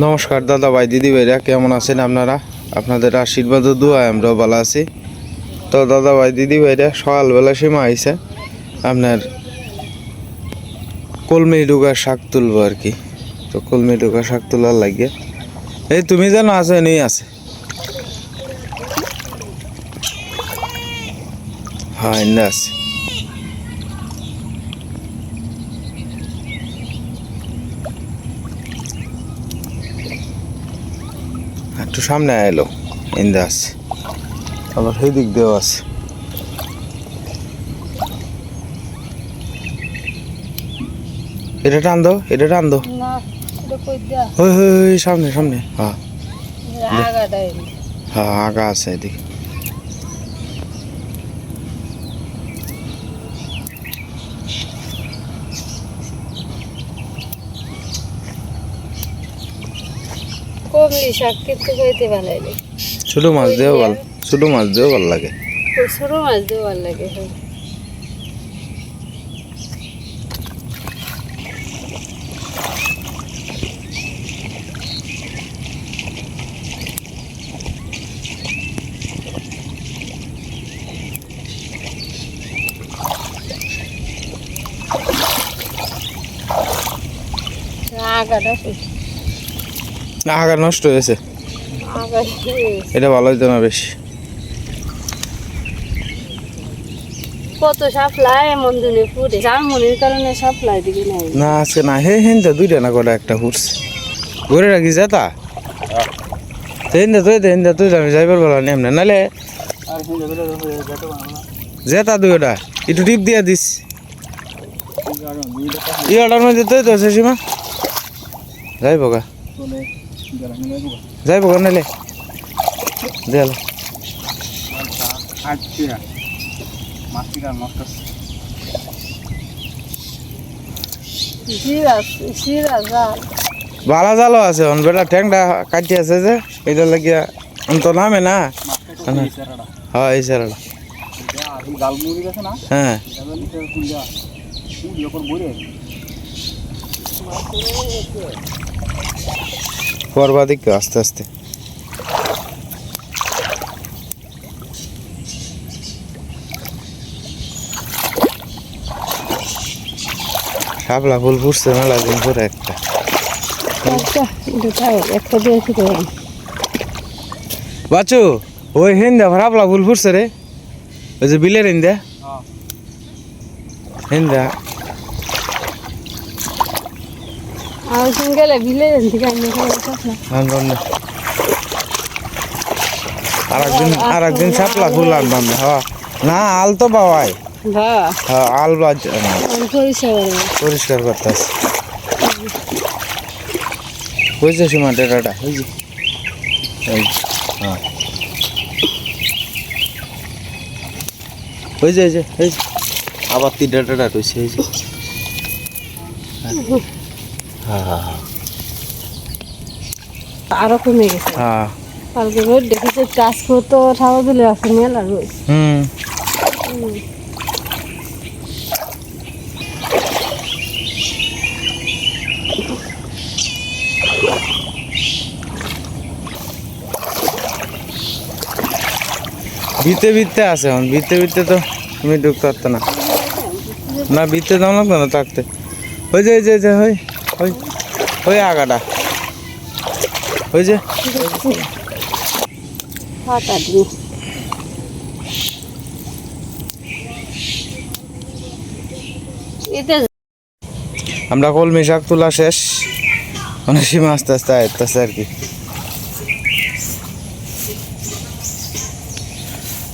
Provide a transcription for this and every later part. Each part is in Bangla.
নমস্কার, দাদা ভাই, দিদি ভাইরা, কেমন আছেন আপনারা? আপনাদের আশীর্বাদ ও দোয়ায় আমরাও ভালো আছি। তো দাদা ভাই, দিদি ভাইরা, সকালবেলা সীমা আইসে আপনার কলমি ডুগা শাক তুলবো আর কি। তো কলমি ডুগা শাক তোলার লাগে এই তুমি যেন আছো নেই আছে। হ্যাঁ আছে একটু সামনে এলো ইন্দাস আবার সেই দিক দিয়েও আছে। এটা টান দো এটা টান দো হই ওই সামনে সামনে হ্যাঁ। হ্যাঁ আগা আছে এদিকে। শাক কিন্তু কইতে ভালো লাগে ছোট মাছ দিয়েও ভালো ছোট মাছ দিয়েও ভালো লাগে ছোট মাছ দিয়ে ভালো লাগে হ্যাঁ। আগা নষ্ট হয়েছে। এটা ভালো হইতো না বেশি। কত সাপ্লাই এমন দিনে পুরে জামুনির কারণে সাপ্লাই দিকে নাই। না আজকে না হে হেনটা দুইটা না কটা একটা ঘুরে রাখি যেতা তুই দে হেন্দা তুই আমি যাইবার বলা নেমনে নালে যেতা দুইটা একটু টিপ দিয়া দিস। ই অর্ডার মধ্যে তুই তো সীমা। যাইব গা। যাইব গা নালে দেয়াল। বালা জালও আছে বেটা ঠ্যাংটা কাটি আছে যে এটা লাগিয়া অন্ত নামে না। হ্যাঁ এই স্যারটা হ্যাঁ। করবা দিকে আস্তে আস্তে। শাপলা ফুল ফুটছে মেলা দিন পরে একটা। আচ্ছা একটা বাচু ওই হিন্দা শাপলা ফুল ফুটছে রে। ওই যে বিলের হিন্দা। হিন্দা আর গেলে বিলে থেকে আমি খাবার খাব আর একদিন ফুল আনবাম হ্যাঁ। না আল তো বাবাই। হ্যাঁ হ্যাঁ আল বাজ পরিষ্কার হয়েছে সীমা ডেটাটা হয়েছে। হ্যাঁ। হয়েছে হয়েছে হয়েছে। আবার তুই ডেটাটা হয়েছে হ্যাঁ হ্যাঁ আরও কমে গেছে। হ্যাঁ। কালকে রোদ দেখেছে চাষ করতো ঠাকুর দিলে আছে মেলা রোদ। হুম। ভিতে ভিতে আছে এখন ভিতে ভিতে তো তুমি ঢুকতে পারতো না। না ভিতে দাম লাগতো না থাকতে? ওই যে ওই যে ওই। ওই আগাটা। ওই যে। আমরা কলমি শাক তোলা শেষ। অনেক সীমা আস্তে আস্তে আয়ত্তাছে আর কি।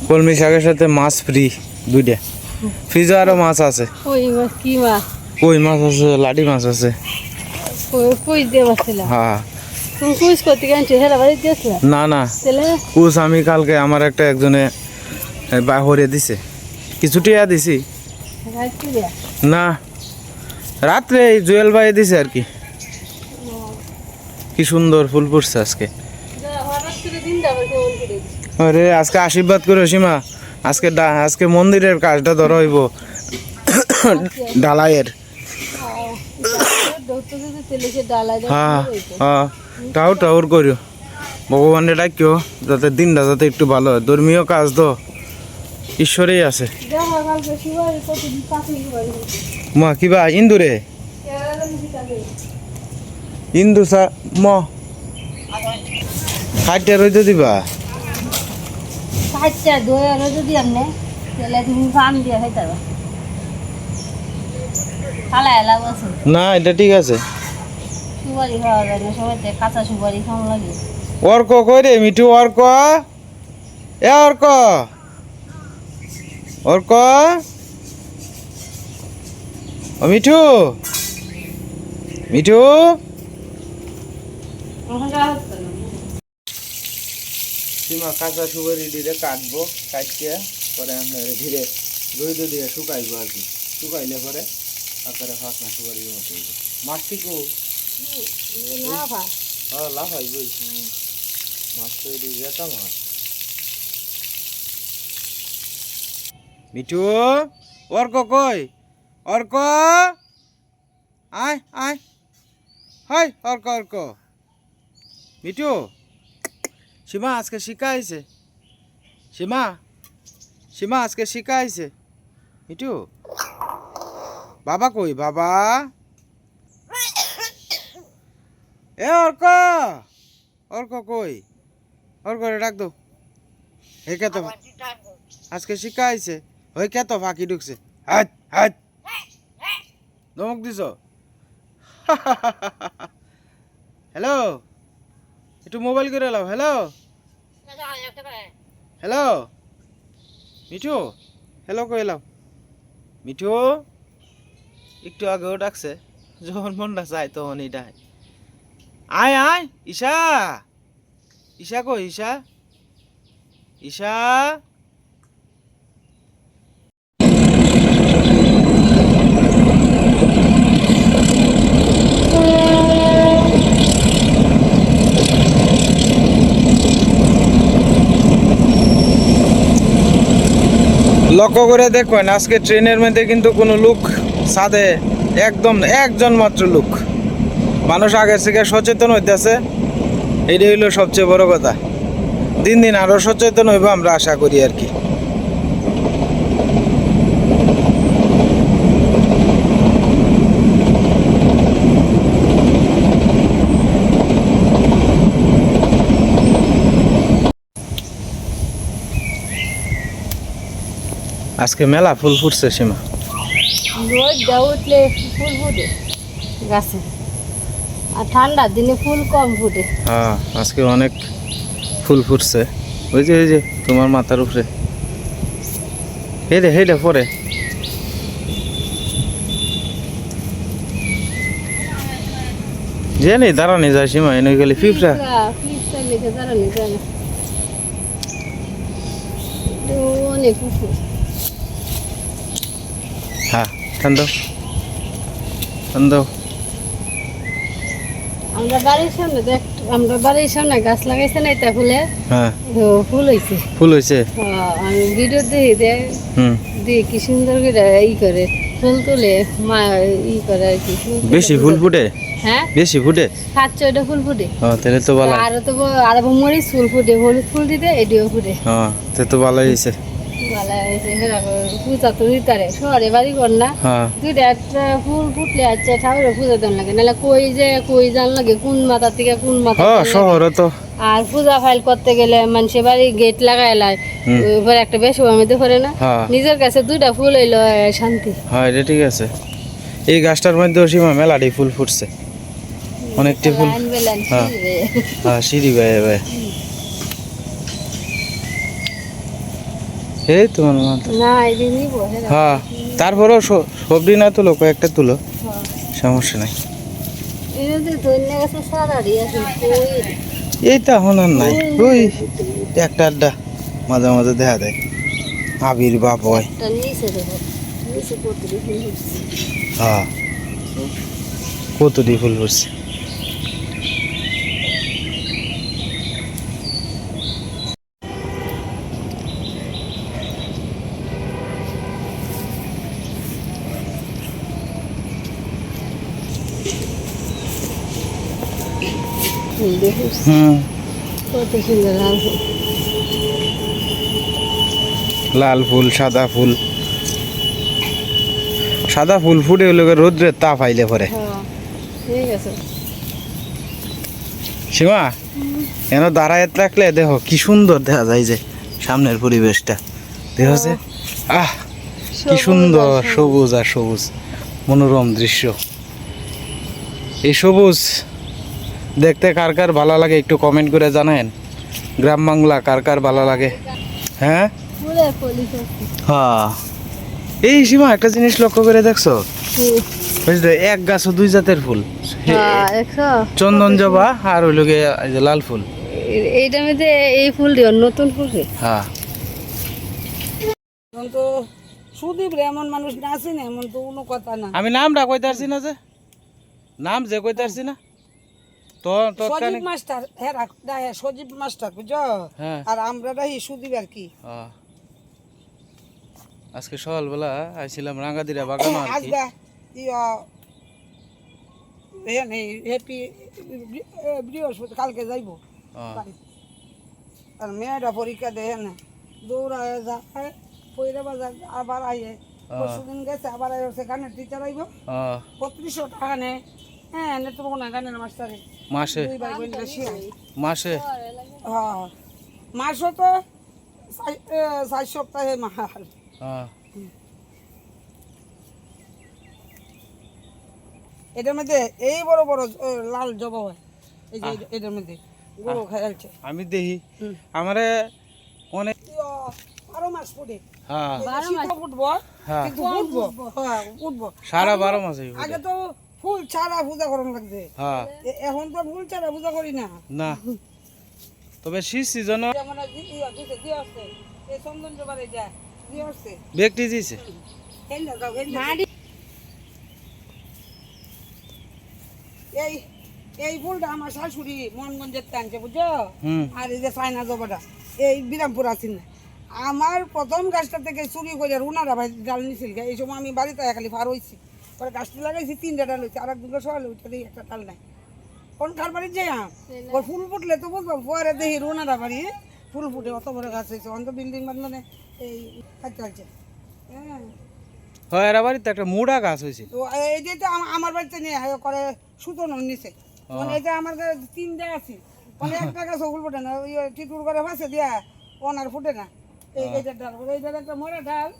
কলমি শাকের সাথে মাছ ফ্রি দুইটা। ফ্রিজে আরও মাছ আছে। কই মাছ কি মাছ কই মাছ আছে? লাডি মাছ আছে। হ্যাঁ। তুমি কুইস করতে গেছো হেরা বাড়ি দিয়েছিল না না। আমি কালকে আমার একটা একজনে বাহরে দিছে। কিছু টিয়া দিছি? না। রাত্রে জুয়েল ভাই দিছে আর কি। কি সুন্দর ফুল ফুটছে আজকে। আরে আজকে আশীর্বাদ করে সীমা। আজকে আজকে মন্দিরের কাজটা ধরা হইব। ঢালাইয়ের ধরতে ধরতে তেলে সে ডালায় হ্যাঁ হ্যাঁ টাও টাউর করিও। ভগবানের ডাকিও যাতে দিনটা যাতে একটু ভালো হয়। ধর্মীয় কাজ তো ঈশ্বরেই আছে। মা কিবা ইন্দুরে? ইন্দু সা ম। খাইতে রইতে দিবা তাহলে তুমি ফান দিয়ে খাইতে এলা বসে না এটা ঠিক আছে। সুপারি খাওয়া যায় না সবাই কাঁচা সুপারি খাওয়া লাগে। অর্ক কই রে মিঠু অর্ক? এ অর্ক। অর্ক? ও মিঠু? মিঠু? সীমা কাঁচা সুপারি দিয়ে কাটবো কাটিয়ে পরে আপনার ধীরে রোদ দিয়ে শুকাইবো আর কি। শুকাইলে পরে আকারে ফাঁকনা সুপারির মতো হইব। হ্যাঁ মিঠু, অর্ক কই? অর্ক? আয় আয়। হাই, অর্ক অর্ক। মিঠু, সীমা আজকে শিখা হয়েছে সীমা সীমা আজকে শিখা হয়েছে মিঠু, বাবা কই? বাবা? এ অর্ক! অর্ক কই? অর্ক রে ডাক দো। হে কে তো? আজকে শিক্ষা আইছে। ওই কে তো ফাঁকি ঢুকছে? হাট হাট। ধমক দিছ? হ্যালো? একটু মোবাইল করে এলাও হ্যালো? হ্যালো? মিঠু? হ্যালো কই এলাও মিঠু? একটু আগেও ডাকছে। যখন মনটা চায় তখনই ডাক। আয় আয়, ঈশা। ঈশা কই, ঈশা? ঈশা। লক্ষ্য করে দেখবেন, আজকে ট্রেনের মধ্যে কিন্তু কোনো লোক সাদে, একদম একজন মাত্র লোক। মানুষ আগের থেকে সচেতন হইতেছে এটাই হইল সবচেয়ে বড় কথা। দিন দিন আরও সচেতন হইব আমরা আশা করি আর কি। আজকে মেলা ফুল ফুটছে সীমা। ফুল ফুটে, গাছে। আর ঠান্ডার দিনে ফুল কম ফুটে। হ্যাঁ আজকে অনেক ফুল ফুটছে। ওই যে ওই যে তোমার মাথার উপরে। হেডে হেডে পরে। যে নেই দাঁড়ানি যায় সীমা এনে গেলে পুকুর হ্যাঁ ঠান্ডা। ঠান্ডা। আমরা বাড়ির সামনে দেখ আমরা বাড়ির সামনে গাছ লাগাইছে না এটা ফুলে হ্যাঁ। ফুল হয়েছে ফুল হয়েছে আমি ভিডিও দেখি দেখ হুম। দিয়ে কি সুন্দর করে ই করে ফুল তুলে মা ই করে আর কি বেশি ফুল ফুটে? হ্যাঁ। বেশি ফুটে? সাত ছয়টা ফুল ফুটে। ও তাহলে তো ভালো। আর তো আর মরিচ ফুল ফুটে হলুদ ফুল দিতে এটিও ফুটে। হ্যাঁ তে তো ভালো হয়েছে পূজা তো দিতারে শহরে বাড়ি কর না। হ্যাঁ। দুইটা একটা ফুল ফুটলে আচ্ছা ঠাকুরের পূজা দেন লাগে নাহলে কই যে কই জান লাগে কোন মাথা থেকে কোন মাথা হ্যাঁ শহরে তো। আর পূজা ফাইল করতে গেলে মানুষের বাড়ি গেট লাগাই লাই একটা বেশি মধ্যে করে না। হ্যাঁ। নিজের কাছে দুইটা ফুল হইল এ, শান্তি। হ্যাঁ এটা ঠিক আছে। এই গাছটার মধ্যে সীমা মেলাটি ফুল ফুটছে। অনেকটি ফুল। হ্যাঁ। হ্যাঁ সিঁড়ি বাই বাই এই তোমার মাথা। হ্যাঁ তারপরেও সবজি না তুলো কয়েকটা তুলো। হ্যাঁ। সমস্যা নাই। এইটা এখন আর নাই। ওই একটা আড্ডা মাঝে মাঝে দেখা দেয়। আবির বাপ হয় হ্যাঁ। কতটি ফুল ফুটছে? ফুল দেখিস কত সুন্দর লাল ফুল লাল ফুল সাদা ফুল। সাদা ফুল ফুটে হলে রোদ্রের তাপ আইলে পরে। হ্যাঁ সীমা এন দাঁড়ায় রাখলে দেখো কি সুন্দর দেখা যায় যে সামনের পরিবেশটা। দেখো যে আহ কি সুন্দর সবুজ আর সবুজ মনোরম দৃশ্য। এই সবুজ দেখতে কার কার ভালো লাগে একটু কমেন্ট করে জানেন গ্রাম বাংলা কার কার ভালো লাগে? হ্যাঁ? হ্যাঁ। এই সীমা একটা জিনিস লক্ষ্য করে দেখছ? বুঝলে এক গাছ দুই জাতের ফুল। হ্যাঁ চন্দন জবা আর হইল গিয়ে লাল ফুল। এইটার মধ্যে এই ফুল দিও নতুন ফুল হ্যাঁ। তো সুদীপ রে এমন মানুষ না এমন তো কোনো কথা না। আমি নামটা কইতে পারছি না যে। নাম যে কইতে পারছি না। তো সজীব মাস্টার হ্যাঁ হ্যাঁ সজীব মাস্টার বুঝছ? হ্যাঁ। আর আমরা রাহি সুদীপ আর কি। হ্যাঁ। আজকে সকালবেলা আইছিলাম রাঙ্গাদিরা বাগানো আর কি। ইয়া এখানে হ্যাপি বৃহস্পতি কালকে যাইবো। হ্যাঁ, আর মেয়েটা পরীক্ষা দেয় না দৌড়ায় যায় পয়রা বাজার আবার আইয়ে পরশুদিন গেছে আবার আইয়ে সেখানে টিচার আইব। হ্যাঁ, বত্রিশশো টাকা নে হ্যাঁ মাসে। হ্যাঁ। তো চার সপ্তাহে মাস হ্যাঁ, এটার মধ্যে এই বড় বড় লাল জবা হয়। এই যে এটার মধ্যে গরু আমি দেখি। আমারে অনেক বারো মাস ফুটে। হ্যাঁ। শীতও হ্যাঁ। কিন্তু ফুটবো হ্যাঁ ফুটবো সারা বারো মাসে আগে তো ফুল ছাড়া পূজা করানো লাগছে হ্যাঁ। এখন তো ফুল ছাড়া পূজা করি না। না। তবে শীত সিজন। ব্যক্তি দিছে। এই এই ফুলটা আমার শাশুড়ি মোহনগঞ্জের টানছে বুঝছ? আর এই যে চায়না জবাটা এই বিরামপুর আছেন না। আমার প্রথম গাছটা থেকে চুরি করে রুনারা ভাই ডাল নিছিল এই সময় আমি বাড়িতে খালি ফার হয়েছি পরে গাছটি লাগাইছি তিনটা ডাল হয়েছে আর একদিন সকালে উঠে দিই একটা ডাল নাই। কোন কার বাড়ি যাই ওর ফুল ফুটলে তো বুঝব পরে দেখি রুনারা বাড়ি ফুল ফুটে অত বড় গাছ হয়েছে অন্ত বিল্ডিং মানে এই খাইতে আছে হ্যাঁ। হয় এরা বাড়িতে একটা মুড়া গাছ হয়েছিল তো এইটাই তো আমার বাড়িতে নিয়ে করে সুতোন নিচে মানে এটা আমার কাছে তিনটা আছে মানে একটা গাছ ফুল ফুটে না ওই টিটুর করে ফাঁসে দিয়া ওনার ফুটে না। এই এইটার ডাল এইটার একটা মোড়া ডাল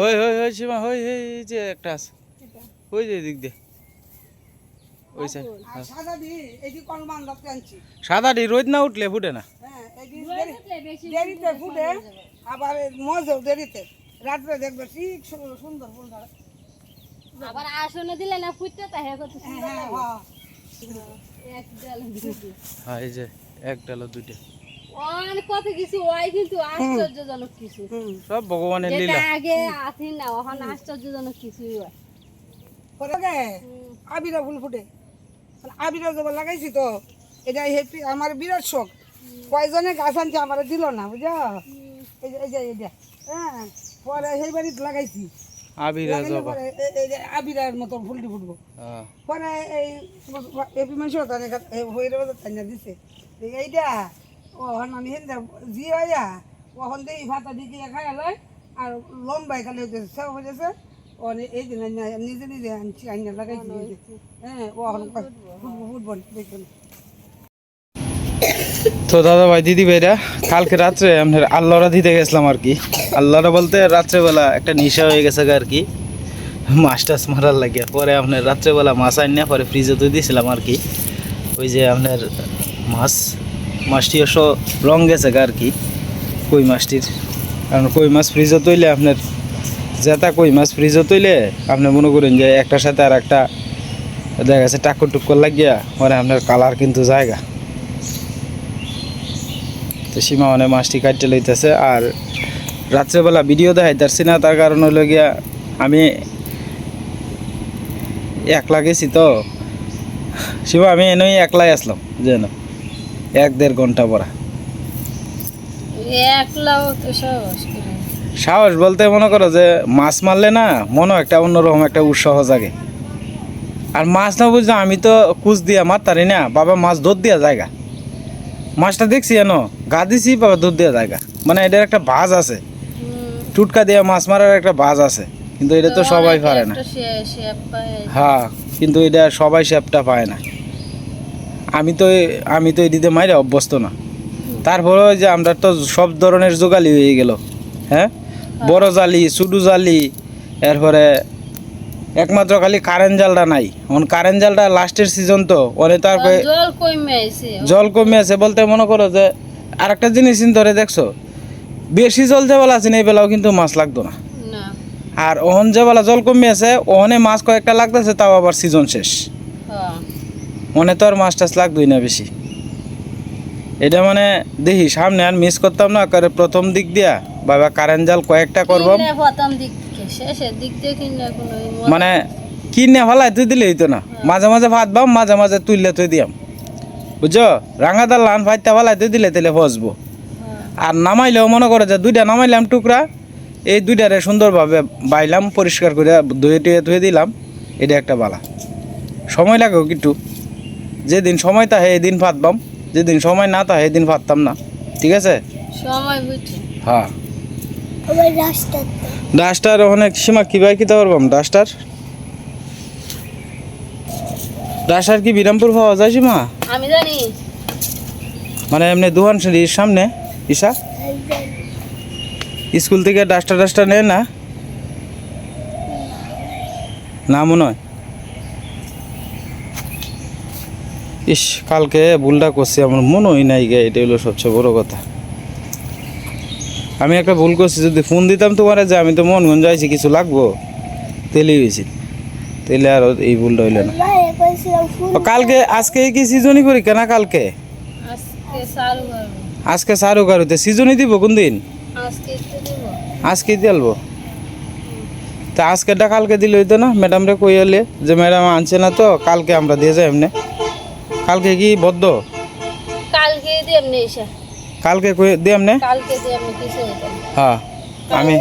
হই হই হই সীমা হই হই এই যে একটা আছে। ওই যে দিক দিয়ে। ওই সাইড আর সাদা দি এটি কলমান রাখতে আনছি। সাদা ডি রোদ না উঠলে ফুটে না? হ্যাঁ দেরিতে ফুটে আবার মজেও দেরিতে। রাত্রে দেখবে ঠিক সুন্দর ফুলটা আবার আসনে দিলে না ফুটতে হ্যাঁ হ্যাঁ হ্যাঁ। এক ডাল দুটো। হ্যাঁ এই যে এক ডালো দুইটা। অনেক কত কিছু ওই কিন্তু আশ্চর্যজনক কিছু সব ভগবানের লীলা আগে আছি না ওখানে আশ্চর্যজনক কিছুই হয় পরে গে আবিরা ফুল ফুটে মানে আবিরা যখন লাগাইছি তো এটা হেপি আমার বিরাট শখ কয়জনে গাছ আনছে আমার দিল না বুঝা এই যে এই যে এই যে হ্যাঁ পরে সেই বাড়িতে লাগাইছি আবিরা জবা আবিরার মতন ফুলটি ফুটবো হ্যাঁ। পরে এই এপি মানুষ হয়ে তাই দিছে এইটা ওহন আমি হেন্দা জি হইয়া ওহন দিয়ে ভাতা দিকে খাই লয় আর লম্বাই খালি হইতেছে সব হইতেছে এই দিন নিজে নিজে আনছি আইনা লাগাইছি হ্যাঁ ওহন দেখুন। তো দাদা ভাই দিদি ভাইরা কালকে রাত্রে আপনার আল্লাহরা দিতে গেছিলাম আর কি। আল্লাহরা বলতে রাত্রেবেলা একটা নেশা হয়ে গেছে আর কি। মাছ টাছ মারার লাগে পরে আপনার রাত্রেবেলা মাছ আনিয়ে পরে ফ্রিজে তো দিয়েছিলাম আর কি। ওই যে আপনার মাছ মাছটি অবশ্য রং গেছে আর কি, কই মাছটির। কারণ কই মাছ ফ্রিজে তৈলে আপনার জেতা কই মাছ ফ্রিজে তৈলে আপনি মনে করেন যে একটার সাথে আর একটা দেখা গেছে টাক্কর টুক্কর লাগিয়া মানে আপনার কালার কিন্তু জায়গা। তো সীমা মানে মাছটি কাটতে লইতেছে আর রাত্রেবেলা ভিডিও দেখাইতেছি না, তার কারণ হলো গিয়া আমি একলা গেছি তো। সীমা, আমি এনেই একলাই আসলাম, যেন। এক দেড় ঘণ্টা পরা। সাহস বলতে মনে করো যে মাছ মারলে না মনে একটা অন্যরকম একটা উৎসাহ জাগে। আর মাছ না বুঝছ আমি তো কুচ দিয়া মারতারি না বাবা মাছ ধর দিয়া জায়গা। মাছটা দেখছি জানো গা দিছি বাবা ধর দিয়া জায়গা। মানে এটার একটা বাজ আছে। টুটকা দিয়া মাছ মারার একটা বাজ আছে। কিন্তু এটা তো সবাই পারে না। হ্যাঁ কিন্তু এটা সবাই শেপটা পায় না। আমি তো আমি তো এদিকে মাইরে অভ্যস্ত না। তারপরে ওই যে আমরা তো সব ধরনের জোগালি হয়ে গেল হ্যাঁ? বড় জালি সুডু জালি এরপরে একমাত্র খালি কারেন্ট জালটা নাই। এখন কারেন্ট জালটা লাস্টের সিজন তো অনেক তারপরে জল কমে আছে বলতে মনে করো যে আর একটা জিনিস ধরে দেখছ বেশি জল যে বেলা আছে না এই বেলাও কিন্তু মাছ লাগতো না। আর ওহন যে বেলা জল কমে আছে ওহনে মাছ কয়েকটা লাগতেছে তাও আবার সিজন শেষ। হ্যাঁ মনে তো আর মাছ টাছ লাগতোই না বেশি। এটা মানে দেখি সামনে আর মিস করতাম না করে প্রথম দিক দিয়া বাবা কারেন্ট জাল কয়েকটা প্রথম দিক শেষের দিক দিয়ে মজা- মানে কিনে ফেলাই তুই দিলে হইতো না। মাঝে মাঝে ভাত বাম মাঝে মাঝে তুললে তুই দিয়াম। বুঝছ? রাঙাদার লান ফাইতে ফেলাই তুই দিলে দিলে ফসবো হ্যাঁ। আর নামাইলেও মনে করে যে দুইটা নামাইলাম টুকরা এই দুইটারে সুন্দরভাবে বাইলাম পরিষ্কার করে ধুয়ে টুয়ে ধুয়ে দিলাম। এটা একটা বালা। সময় লাগে কিন্তু যেদিন সময় তাহে এদিন ফাতবাম যেদিন সময় না তাহে এদিন ফাততাম না। ঠিক আছে? হ্যাঁ। ডাস্টার অনেক সীমা কীভাবে কিতে পারবাম ডাস্টার ডাস্টার কি বিরামপুর পাওয়া যায় সীমা? আমি জানি। মানে এমনি দোকান সিঁড়ির সামনে ঈশা? স্কুল থেকে ডাস্টার ডাস্টার নেয় না? না। মনে হয় ইস কালকে ভুলটা করছি আমার মনে হয় নাই গে এটা হলো সবচেয়ে বড় কথা। আমি একটা ভুল করছি যদি ফোন দিতাম তোমার যে আমি তো মন মনগঞ্জ যাইছি কিছু লাগবো? তেলেই হয়েছি। তেলে আর এই ভুলটা হইল না। কালকে আজকে কি সিজনই পরীক্ষা না কালকে? আজকে চালু করব আজকে সিজনই দিব কোন দিন? আজকে দিলবো তা আজকেটা কালকে দিলে হইতো না? ম্যাডামরে কই এলে যে ম্যাডাম আনছে না তো কালকে আমরা দিয়ে যাই এমনি। কালকে কি বদ্ধ? কালকে দিয়ে এমনি এসে। কালকে কই দিয়ে এমনি কালকে দিয়ে এমনি কিছু না। হ্যাঁ আমি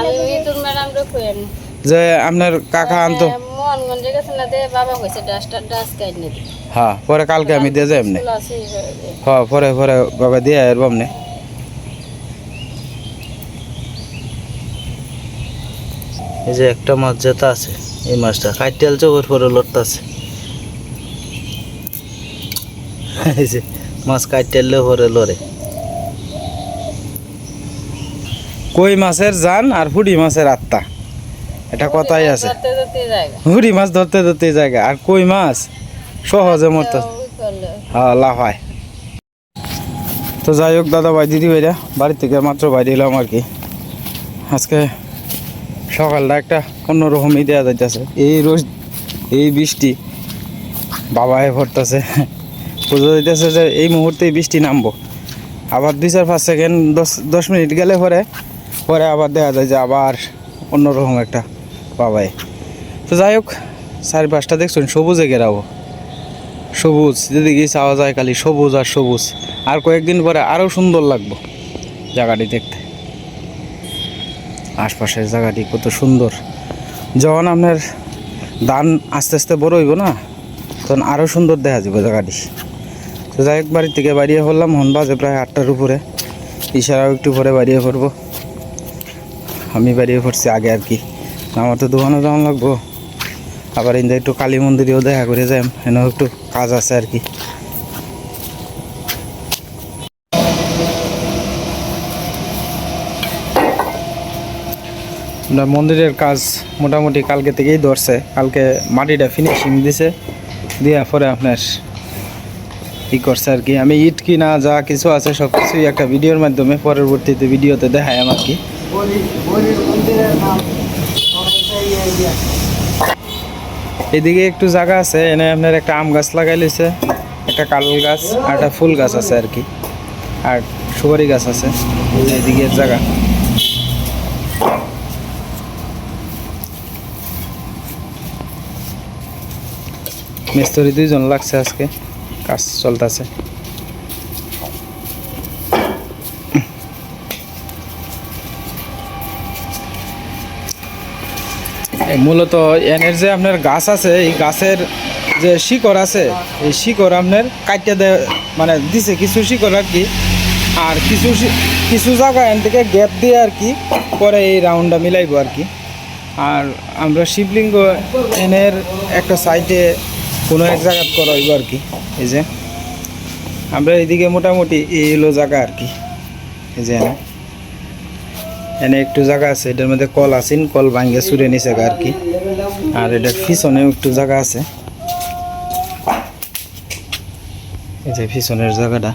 আমি মিতুর ম্যাডাম রে কই আনি যে আপনার কাকা আনতো। মোহনগঞ্জে গেছে না দে বাবা কইছে ডাস্টার ডাস কাইড নিবি হ্যাঁ পরে কালকে আমি দিয়ে যাই এমনি দে হ্যাঁ পরে পরে বাবা দিয়ে আসব এমনি এই যে একটা মাছ যেটা আছে এই মাছটা। কাইটেল চোখের পরে লড়তাছে এই যে মাছ কাইটেলে পরে লড়ে কই মাছের জান আর ফুডি মাছের আত্মা? এটা কথাই আছে। ধরতে ধরতে মাছ ধরতে ধরতে জায়গা। আর কই মাছ? সহজে মরতে ওই করলে। হ্যাঁ। লাফায় তো যাই হোক দাদা ভাই দিদি ভাইরা বাড়ি থেকে মাত্র বাইরে এলাম আর কি। আজকে সকালটা একটা অন্যরকমই দেওয়া যাইতেছে। এই রোজ এই বৃষ্টি বাবায় ভরতেছে বোঝা যাইতেছে যে এই মুহূর্তেই বৃষ্টি নামবো। আবার দুই চার পাঁচ সেকেন্ড দশ দশ মিনিট গেলে পরে পরে আবার দেখা যায় যে আবার অন্যরকম একটা বাবায় তো যাই হোক চারি পাঁচটা দেখছেন, সবুজে ঘেরাবো। সবুজ, যেদিকে চাওয়া যায় খালি সবুজ আর সবুজ। আর কয়েকদিন পরে আরও সুন্দর লাগবো জায়গাটি দেখতে। আশপাশের জায়গাটি কত সুন্দর। যখন আপনার ধান আস্তে আস্তে বড় হইব না, তখন আরও সুন্দর দেখা যাবে জায়গাটি। তো যাই হোক বাড়ি থেকে বাড়িয়ে পড়লাম হন বাজে প্রায় আটটার উপরে। ইশারাও একটু পরে বাড়িয়ে পড়ব আমি বাড়িয়ে পড়ছি আগে আর কি। আমার তো দোকানে যাওয়া লাগবো। আবার ইন্দা একটু কালী মন্দিরেও দেখা করে যাই। এনেও একটু কাজ আছে আর কি। মন্দিরের কাজ মোটামুটি কালকে থেকেই ধরছে। কালকে মাটিটা ফিনিশিং দিছে। দিয়ে পরে আপনার ই করছে আর কি। আমি ইট কি না যা কিছু আছে সব কিছুই একটা ভিডিওর মাধ্যমে পরবর্তীতে ভিডিওতে দেখাই আমার কি এদিকে একটু জায়গা আছে, এনে আপনার একটা আম গাছ লাগাই লইছে একটা কাল গাছ আর একটা ফুল গাছ আছে আর কি। আর সুপারি গাছ আছে, এদিকে জায়গা। মিস্ত্রি দুইজন লাগছে আজকে। কাজ চলতেছে। মূলত এনের যে আপনার গাছ আছে, এই গাছের যে শিকড় আছে, এই শিকড় আপনার কাটিয়ে দেয় মানে দিছে কিছু শিকড় আর কি। আর কিছু কিছু জায়গা এন থেকে গ্যাপ দিয়ে আর কি, পরে এই রাউন্ডটা মিলাইবো আর কি। আর আমরা শিবলিঙ্গ এনের একটা সাইডে কোনো এক জায়গা করাইব আর কি। এই যে আমরা এদিকে মোটামুটি এই হলো জায়গা আর কি। এই যে এনে একটু জায়গা আছে এটার মধ্যে কল আছেন কল ভাঙ্গে সুরে নিছে আর কি। আর এটার পিছনেও একটু জায়গা আছে। এই যে পিছনের জায়গাটা।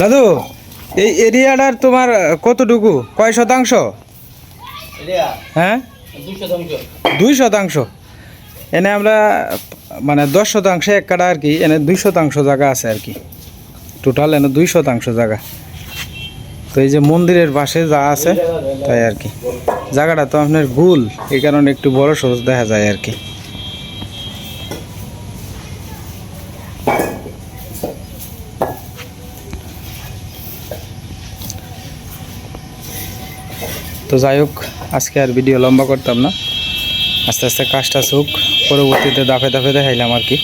দাদু এই এরিয়াটার তোমার কতটুকু? কয় শতাংশ? হ্যাঁ? দুই শতাংশ। এনে আমরা মানে দশ শতাংশে এক কাটা আর কি, এনে দুই শতাংশ জায়গা আছে আর কি। টোটাল এনে দুই শতাংশ জায়গা। তো এই যে মন্দিরের পাশে যা আছে, তাই আর কি। জায়গাটা তো আপনার গুল এই কারণে একটু বড় সহজ দেখা যায় আর কি। তো যাই হোক, আজকে আর ভিডিও লম্বা করতাম না। আস্তে আস্তে কাজটা সুখ পরবর্তীতে দাফে দাফে দেখাইলাম আর কি।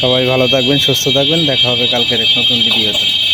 সবাই ভালো থাকবেন, সুস্থ থাকবেন। দেখা হবে কালকের এক নতুন ভিডিওতে।